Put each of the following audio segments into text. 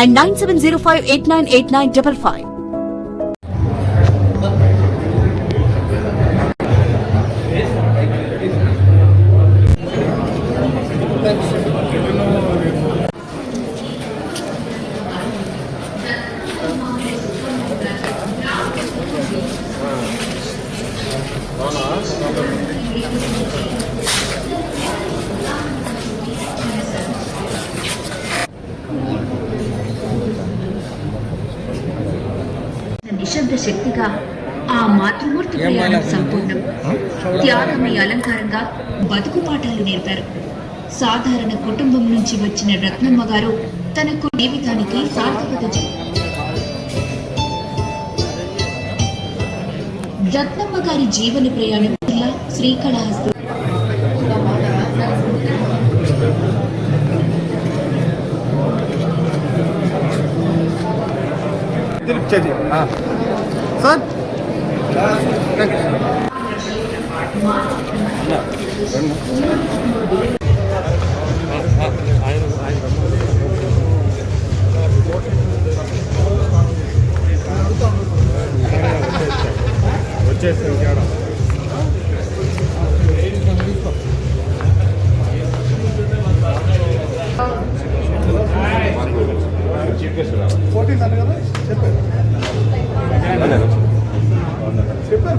and nine seven zero అత్యంత శక్తిగా ఆ మాతృమూర్తి ప్రయాణం సంపూర్ణం. త్యాగమై అలంకారంగా బతుకు పాఠాలు నేర్పారు. సాధారణ కుటుంబం నుంచి వచ్చిన రత్నమ్మ గారు తనకు జీవితానికి సార్థకత రత్నమ్మ గారి జీవన ప్రయాణం శ్రీకళహస్తు. తెలుపు సార్? వచ్చేసాం తేడా ఫోర్టీన్ అన్నారు కదా? చెప్పారు చెప్పారు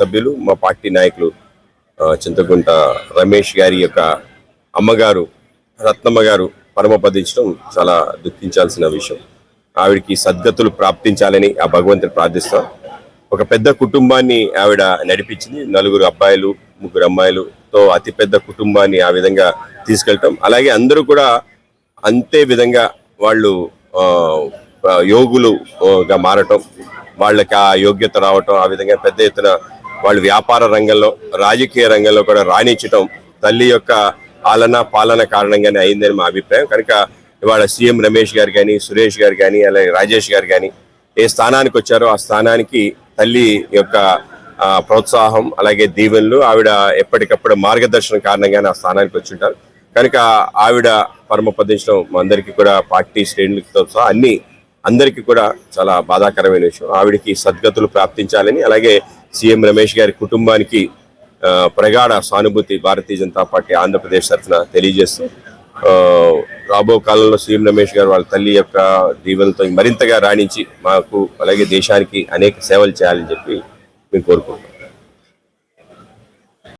సభ్యులు మా పార్టీ నాయకులు చింతకుంట రమేష్ గారి యొక్క అమ్మగారు రత్నమ్మ గారు పరమపదించడం చాలా దుఃఖించాల్సిన విషయం. ఆవిడకి సద్గతులు ప్రాప్తించాలని ఆ భగవంతుని ప్రార్థిస్తాం. ఒక పెద్ద కుటుంబాన్ని ఆవిడ నడిపించింది. నలుగురు అబ్బాయిలు ముగ్గురు అమ్మాయిలుతో అతి పెద్ద కుటుంబాన్ని ఆ విధంగా తీసుకెళ్ళటం. అలాగే అందరూ కూడా అంతే విధంగా వాళ్ళు యోగులుగా మారటం. వాళ్ళకి ఆ యోగ్యత రావటం ఆ విధంగా పెద్ద ఎత్తున వాళ్ళు వ్యాపార రంగంలో రాజకీయ రంగంలో కూడా రాణించటం తల్లి యొక్క ఆలన పాలన కారణంగానే అయిందని మా అభిప్రాయం. కనుక ఇవాళ సీఎం రమేష్ గారు కానీ సురేష్ గారు కానీ అలాగే రాజేష్ గారు కానీ ఏ స్థానానికి వచ్చారో ఆ స్థానానికి తల్లి యొక్క ప్రోత్సాహం అలాగే దీవెనలు ఆవిడ ఎప్పటికప్పుడు మార్గదర్శనం కారణంగానే ఆ స్థానానికి వచ్చి ఉంటారు కనుక ఆవిడ పరమపదించడం మా అందరికీ కూడా పార్టీ శ్రేణులతో సహా అన్ని అందరికీ కూడా చాలా బాధాకరమైన విషయం. ఆవిడకి సద్గతులు ప్రాప్తించాలని అలాగే సీఎం రమేష్ గారి కుటుంబానికి ప్రగాఢ సానుభూతి భారతీయ జనతా పార్టీ ఆంధ్రప్రదేశ్ తరఫున తెలియజేస్తూ రాబో కాలంలో సీఎం రమేష్ గారు వాళ్ళ తల్లి యొక్క దీవెనతో మరింతగా రాణించి మాకు అలాగే దేశానికి అనేక సేవలు చేయాలని చెప్పి మేము కోరుకుంటున్నాం.